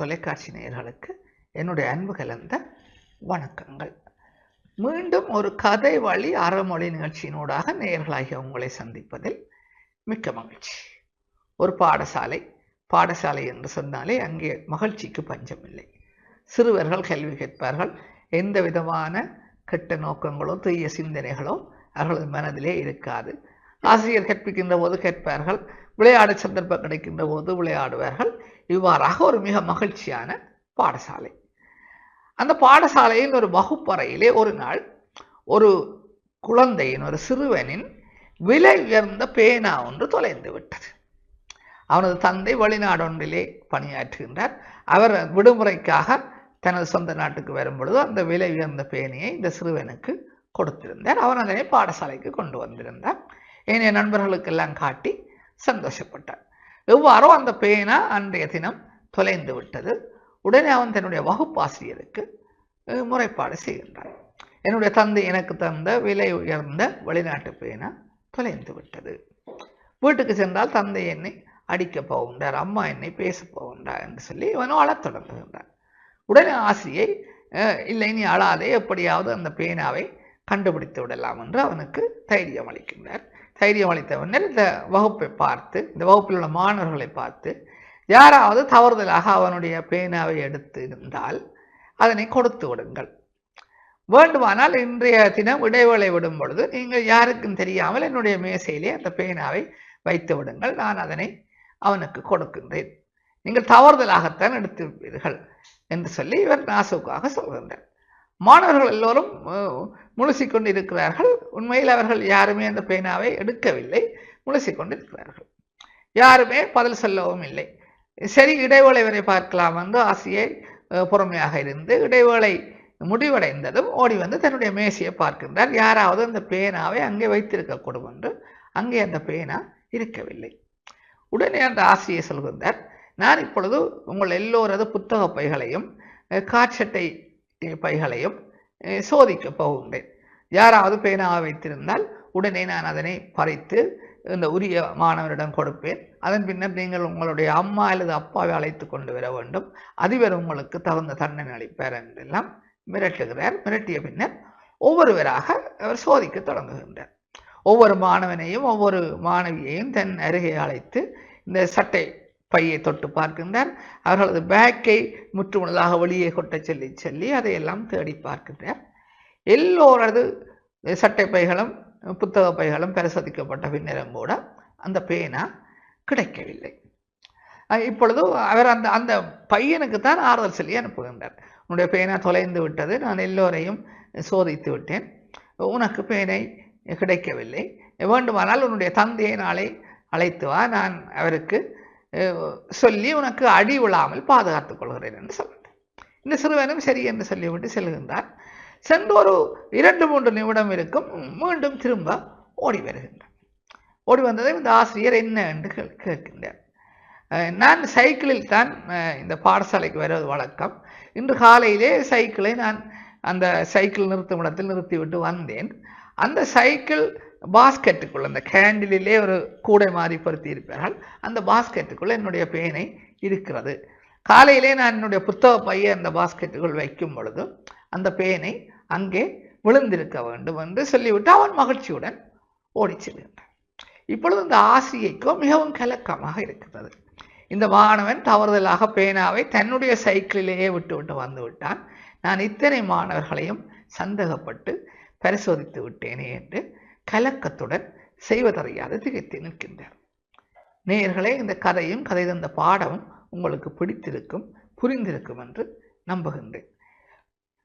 தொலைக்காட்சி நேயர்களுக்கு என்னுடைய அன்பு கலந்த வணக்கங்கள். மீண்டும் ஒரு கதை வழி அறமொழி நிகழ்ச்சியினூடாக நேயர்களாகிய உங்களை சந்திப்பதில் மிக்க மகிழ்ச்சி. ஒரு பாடசாலை பாடசாலை என்று சொன்னாலே அங்கே மகிழ்ச்சிக்கு பஞ்சமில்லை. சிறுவர்கள் கல்வி கேட்பார்கள் எந்த விதமான கெட்ட நோக்கங்களோ தீய சிந்தனைகளோ அவர்களது மனதிலே இருக்காது. ஆசிரியர் கற்பிக்கின்ற போது கேட்பார்கள் விளையாட சந்தர்ப்பம் கிடைக்கின்ற போது விளையாடுவார்கள் இவ்வாறாக ஒரு மிக மகிழ்ச்சியான பாடசாலை. அந்த பாடசாலையின் ஒரு வகுப்பறையிலே ஒரு நாள் ஒரு குழந்தையின் ஒரு சிறுவனின் விலை உயர்ந்த பேனா ஒன்று தொலைந்து விட்டது. அவனது தந்தை வெளிநாடொன்றிலே பணியாற்றுகின்றார். அவர் விடுமுறைக்காக தனது சொந்த நாட்டுக்கு வரும் பொழுது அந்த விலை உயர்ந்த பேனையை இந்த சிறுவனுக்கு கொடுத்திருந்தார். அவன் அதனை பாடசாலைக்கு கொண்டு வந்திருந்தார். ஏனைய நண்பர்களுக்கெல்லாம் காட்டி சந்தோஷப்பட்டார். எவ்வாறோ அந்த பேனா அன்றைய தினம் தொலைந்து விட்டது. உடனே அவன் தன்னுடைய வகுப்பாசிரியருக்கு முறைப்பாடு செய்கின்றான். என்னுடைய தந்தை எனக்கு தந்த விலை உயர்ந்த வெளிநாட்டு பேனா தொலைந்து விட்டது. வீட்டுக்கு சென்றால் தந்தை என்னை அடிக்கப் போகின்றார் அம்மா என்னை பேசப் போகின்றார் என்று சொல்லி இவனும் அழத் தொடங்குகின்றான். உடனே ஆசிரியை இல்லை நீ அழாதே எப்படியாவது அந்த பேனாவை கண்டுபிடித்து விடலாம் என்று அவனுக்கு தைரியம் அளிக்கின்றார். தைரியம் அளித்த இந்த வகுப்பை பார்த்து இந்த வகுப்பில் உள்ள மாணவர்களை பார்த்து யாராவது தவறுதலாக அவனுடைய பேனாவை எடுத்து இருந்தால் அதனை கொடுத்து விடுங்கள். வேண்டுமானால் இன்றைய தினம் இடைவேளை விடும் பொழுது நீங்கள் யாருக்கும் தெரியாமல் என்னுடைய மேசையிலே அந்த பேனாவை வைத்து விடுங்கள். நான் அதனை அவனுக்கு கொடுக்கின்றேன். நீங்கள் தவறுதலாகத்தான் எடுத்திருப்பீர்கள் என்று சொல்லி இவர் நாசுக்காக சொல்கின்றார். மாணவர்கள் எல்லோரும் அஹ், கொண்டிருக்கிறார்கள் உண்மையில் அவர்கள் யாருமே அந்த பேனாவை எடுக்கவில்லை. முழுசிக் கொண்டிருக்கிறார்கள் யாருமே பதில் சொல்லவும் இல்லை. சரி இடைவேளை வரை பார்க்கலாம் என்று ஆசையை பொறுமையாக இருந்து இடைவேளை முடிவடைந்ததும் ஓடி வந்து தன்னுடைய மேசையை பார்க்கின்றார். யாராவது அந்த பேனாவை அங்கே வைத்திருக்கக்கூடும் என்று அங்கே அந்த பேனா இருக்கவில்லை. உடனே அந்த ஆசிரியை சொல்கின்றார் நான் இப்பொழுது உங்கள் எல்லோரது புத்தக பைகளையும் காட்சட்டை பைகளையும் சோதிக்க சோதிக்கப் போகின்றேன். யாராவது பேனாவை வைத்திருந்தால் உடனே நான் அதனை பறித்து இந்த உரிய மாணவரிடம் கொடுப்பேன். அதன் பின்னர் நீங்கள் உங்களுடைய அம்மா அல்லது அப்பாவை அழைத்து கொண்டு வர வேண்டும். அதிபர் உங்களுக்கு தகுந்த தண்டனை அளிப்பார் என்றெல்லாம் மிரட்டுகிறார். மிரட்டிய பின்னர் ஒவ்வொருவராக அவர் சோதிக்க தொடங்குகின்றார். ஒவ்வொரு மாணவனையும் ஒவ்வொரு மாணவியையும் தன் அருகே அழைத்து இந்த சட்டை பையை தொட்டு பார்க்கின்றார். அவர்களது பேக்கை முற்றுமுழுதாக வெளியே கொட்டச் சொல்லி சொல்லி அதையெல்லாம் தேடி பார்க்கின்றார். எல்லோரது சட்டை பைகளும் புத்தக பைகளும் பரிசோதிக்கப்பட்ட பின்னரும் கூட அந்த பேனா கிடைக்கவில்லை. இப்பொழுது அவர் அந்த அந்த பையனுக்கு தான் ஆறுதல் சொல்லி அனுப்புகின்றார். உன்னுடைய பேனா தொலைந்து விட்டது நான் எல்லோரையும் சோதித்து விட்டேன். உனக்கு பேனை கிடைக்கவில்லை. வேண்டுமானால் உன்னுடைய தந்தையை நாளை அழைத்து வா. நான் அவருக்கு சொல்லி உனக்கு அடி விழாமல் பாதுகாத்துக் கொள்கிறேன் என்று சொல்கிறேன் இந்த சிறுவனும் சரி என்று சொல்லிவிட்டு செல்கின்றார். சென்று ஒரு இரண்டு மூன்று நிமிடம் இருக்கும். மீண்டும் திரும்ப ஓடி வருகின்றார். ஓடி வந்ததை இந்த ஆசிரியர் என்ன என்று கேட்கின்றார். நான் சைக்கிளில் தான் இந்த பாடசாலைக்கு வருவது வழக்கம். இன்று காலையிலே சைக்கிளை நான் அந்த சைக்கிள் நிறுத்தும் இடத்தில் நிறுத்திவிட்டு வந்தேன். அந்த சைக்கிள் பாஸ்கெட்டுக்குள் அந்த கேண்டிலே ஒரு கூடை மாதிரி பொருத்தி இருப்பார்கள் அந்த பாஸ்கெட்டுக்குள்ளே என்னுடைய பேனை இருக்கிறது. காலையிலே நான் என்னுடைய புத்தக பையை அந்த பாஸ்கெட்டுக்குள் வைக்கும் பொழுது அந்த பேனை அங்கே விழுந்திருக்க வேண்டும் என்று சொல்லிவிட்டு அவன் மகிழ்ச்சியுடன் ஓடிச்சிருக்கின்றான் செல்கின்றான். இப்பொழுது இந்த ஆசிரியைக்கோ மிகவும் கலக்கமாக இருக்கிறது. இந்த மாணவன் தவறுதலாக பேனாவை தன்னுடைய சைக்கிளிலேயே விட்டுவிட்டு வந்துவிட்டான் வந்து விட்டான். நான் இத்தனை மாணவர்களையும் சந்தேகப்பட்டு பரிசோதித்து விட்டேனே என்று கலக்கத்துடன் செய்வதறியாது திகைத்து நிற்கின்றார். நேயர்களே இந்த கதையும் கதை தந்த பாடமும் உங்களுக்கு பிடித்திருக்கும் புரிந்திருக்கும் என்று நம்புகின்றேன்.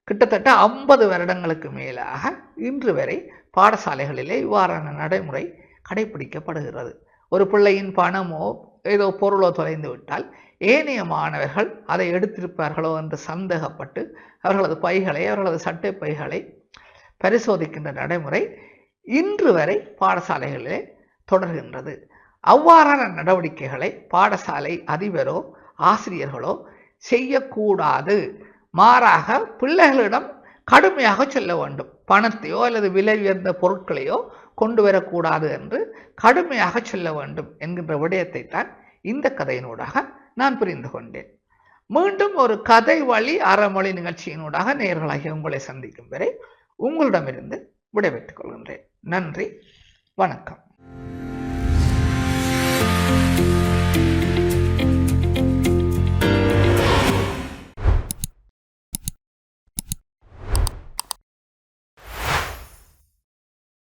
கிட்டத்தட்ட ஐம்பது வருடங்களுக்கு மேலாக இன்று வரை பாடசாலைகளிலே இவ்வாறான நடைமுறை கடைபிடிக்கப்படுகிறது. ஒரு பிள்ளையின் பணமோ ஏதோ பொருளோ தொலைந்து விட்டால் ஏனைய மாணவர்கள் அதை எடுத்திருப்பார்களோ என்று சந்தேகப்பட்டு அவர்களது பைகளை அவர்களது சட்டை பைகளை பரிசோதிக்கின்ற நடைமுறை இன்று வரை பாடசாலைகளிலே தொடர்கின்றது. அவ்வாறான நடவடிக்கைகளை பாடசாலை அதிபரோ ஆசிரியர்களோ செய்யக்கூடாது. மாறாக பிள்ளைகளிடம் கடுமையாக சொல்ல வேண்டும். பணத்தையோ அல்லது விலை உயர்ந்த பொருட்களையோ கொண்டு வரக்கூடாது என்று கடுமையாக சொல்ல வேண்டும் என்கின்ற விடயத்தை தான் இந்த கதையினூடாக நான் புரிந்து கொண்டேன். மீண்டும் ஒரு கதை வழி அறமொழி நிகழ்ச்சியினூடாக நேர்களாகி உங்களை சந்திக்கும் வரை உங்களிடமிருந்து விடைபெற்றுக் கொள்கின்றேன். நன்றி. வணக்கம்.